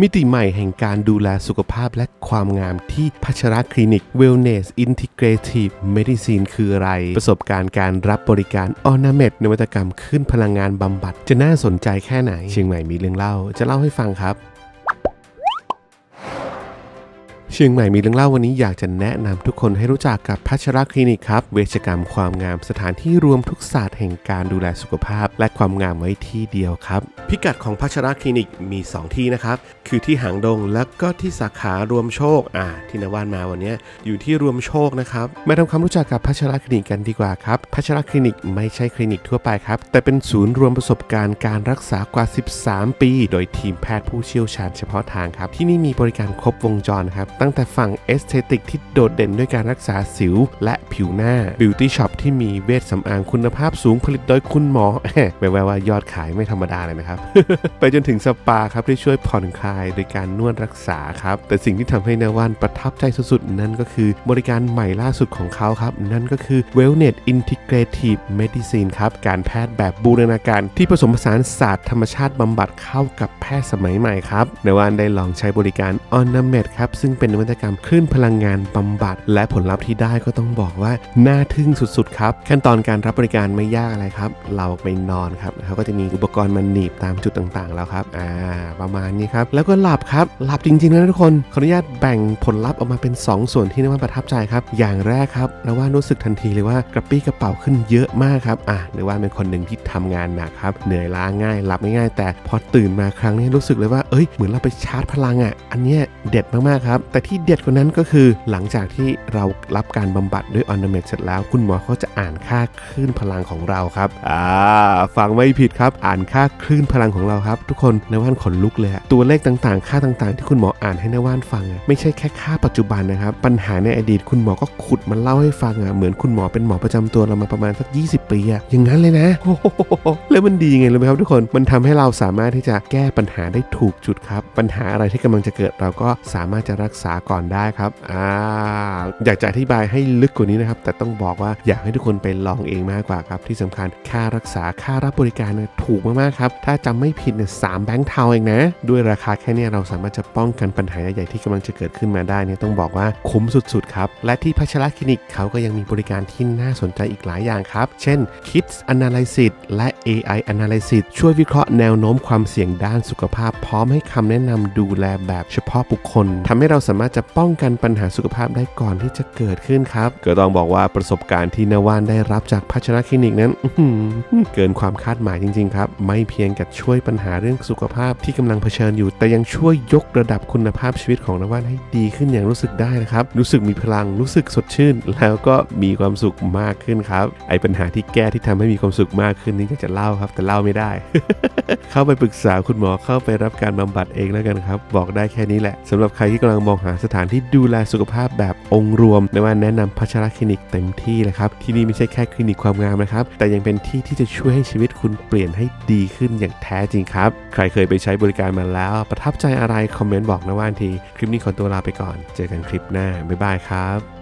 มิติใหม่แห่งการดูแลสุขภาพและความงามที่พัชระคลินิก Wellness Integrative Medicine คืออะไร ประสบการณ์การรับบริการออนาเมดนวัตกรรมขึ้นพลังงานบำบัด จะน่าสนใจแค่ไหน เชียงใหม่มีเรื่องเล่า จะเล่าให้ฟังครับ ชียงใหม่มีเรื่องเล่าวันนี้อยากจะแนะนำทุกคนให้รู้จักกับพัชรคลินิกครับ เวชกรรมความงามสถานที่รวมทุกศาสตร์แห่งการดูแลสุขภาพ และความงามไว้ที่เดียวครับ พิกัดของพัชรคลินิกมี 2 ที่นะครับ คือที่หางดงแล้วก็ที่สาขารวมโชคอ่าที่นวานมาวันนี้อยู่ที่รวมโชคนะครับมาทำความรู้จักกับพัชรคลินิกกันดีกว่าครับพัชรคลินิกไม่ใช่คลินิกทั่วไปครับแต่เป็นศูนย์รวมประสบการณ์การรักษากว่า 13 ปี โดยทีมแพทย์ผู้เชี่ยวชาญเฉพาะทางครับที่นี่มีบริการครบวงจรครับตั้งแต่ฝั่งเอสเตติกที่โดดเด่นด้วยการรักษาสิวและผิวหน้าบิวตี้ช็อปที่มีเวชสำอางคุณภาพสูงผลิตโดยคุณหมอแปลว่ายอดขายไม่ธรรมดาเลยนะครับ ไปจนถึงสปาครับที่ช่วยผ่อนคลายโดยการนวดรักษาครับ แต่สิ่งที่ทำให้นาวันประทับใจสุดๆ นั่นก็คือบริการใหม่ล่าสุดของเขาครับ นั่นก็คือ Wellness Integrative Medicine ครับ การแพทย์แบบบูรณาการที่ผสมผสานศาสตร์ธรรมชาติบำบัดเข้ากับแพทย์สมัยใหม่ครับนาวันได้ลองใช้บริการ o n a m e d ครับซึ่งเป็นนวัตกรรมคลื่นพลังงานบำบัด และผลลัพธ์ที่ได้ก็ต้องบอกว่าน่าทึ่งสุดๆครับขั้นตอนการรับบริการไม่ยากอะไรครับ เราไปนอนครับเขาก็จะมีอุปกรณ์มันหนีบตามจุดต่างๆ แล้วครับอ่าประมาณนี้ครับแล้วก็หลับครับหลับจริงๆนะทุกคนขออนุญาตแบ่งผลลัพธ์ออกมาเป็น 2 ส่วนที่นว่าประทับใจครับ อย่างแรกครับนว่ารู้สึกทันทีเลยว่ากระปี้กระเป๋าขึ้นเยอะมากครับอ่านว่าเป็นคนหนึ่งที่ทำงานหนักครับเหนื่อยล้าง่ายหลับไม่ง่ายแต่พอตื่นมาครั้งนี้รู้สึกเลยว่าเอ้ยเหมือนเราไปชาร์จพลังอะอันเนี้ยเด็ดมากๆครับแต่ที่เด็ดกว่านั้นก็คือ หลังจากที่เรารับการบำบัดด้วยออนเมดเสร็จแล้ว คุณหมอเขาจะอ่านค่าคลื่นพลังของเราครับอ่าฟังไม่ผิดครับ อ่านค่าคลื่นพลังของเราครับ ทุกคนในว่านขนลุกเลยตัวเลขต่างๆ ค่าต่างๆ ที่คุณหมออ่านให้ในว่านฟังอะไม่ใช่แค่ค่าปัจจุบันนะครับ ปัญหาในอดีตคุณหมอก็ขุดมาเล่าให้ฟังอะเหมือนคุณหมอเป็นหมอประจำตัวเรามาประมาณสัก 20 ปีอะอย่างนั้นเลยนะโอ้โหแล้วมันดีไงรู้ไหมครับทุกคนมันทำให้เราสามารถที่จะแก้ปัญหาได้ถูกจุดครับ ปัญหาอะไรที่กำลังจะเกิดเราก็สามารถจะรักษาก่อนได้ครับอ่าอยากจะอธิบายให้ลึกกว่านี้นะครับ แต่ต้องบอกว่าอยากให้ทุกคนไปลองเองมากกว่าครับ ที่สำคัญค่ารักษาค่ารับบริการถูกมากๆครับ ถ้าจำไม่ผิดเนี่ยสามแบงค์เทาเองนะ ด้วยราคาแค่นี้เราสามารถจะป้องกันปัญหาใหญ่ๆที่กำลังจะเกิดขึ้นมาได้เนี่ยต้องบอกว่าคุ้มสุดๆครับ และที่พัชรคลินิกเขาก็ยังมีบริการที่น่าสนใจอีกหลายอย่างครับ เช่น Kids Analysis และ AI Analysis ช่วยวิเคราะห์แนวโน้มความเสี่ยงด้านสุขภาพ พร้อมให้คำแนะนำดูแลแบบเฉพาะบุคคลทำให้เราสามารถจะป้องกันปัญหาสุขภาพได้ก่อนที่จะเกิดขึ้นครับ ก็ต้องบอกว่าประสบการณ์ที่นวานได้รับจากพัชรคลินิกนั้นอื้อหือเกินความคาดหมายจริงๆครับ ไม่เพียงแต่ช่วยปัญหาเรื่องสุขภาพที่กำลังเผชิญอยู่ แต่ยังช่วยยกระดับคุณภาพชีวิตของนวานให้ดีขึ้นอย่างรู้สึกได้นะครับ รู้สึกมีพลัง รู้สึกสดชื่น แล้วก็มีความสุขมากขึ้นครับ ไอปัญหาที่แก้ที่ทำให้มีความสุขมากขึ้นนี่อยากจะเล่าครับ แต่เล่าไม่ได้ เข้าไปปรึกษาคุณหมอเข้าไปรับการบำบัดเองแล้วกันครับ บอกได้แค่นี้แหละสำหรับใครที่กำลังมองหาสถานที่ดูแลสุขภาพแบบองค์รวมในว่าแนะนำพัชรคลินิกเต็มที่เลยครับ ที่นี่ไม่ใช่แค่คลินิกความงามนะครับ แต่ยังเป็นที่ที่จะช่วยให้ชีวิตคุณเปลี่ยนให้ดีขึ้นอย่างแท้จริงครับ ใครเคยไปใช้บริการมาแล้ว ประทับใจอะไรคอมเมนต์บอกนะว่านที คลิปนี้ขอตัวลาไปก่อน เจอกันคลิปหน้าบ๊ายบายครับ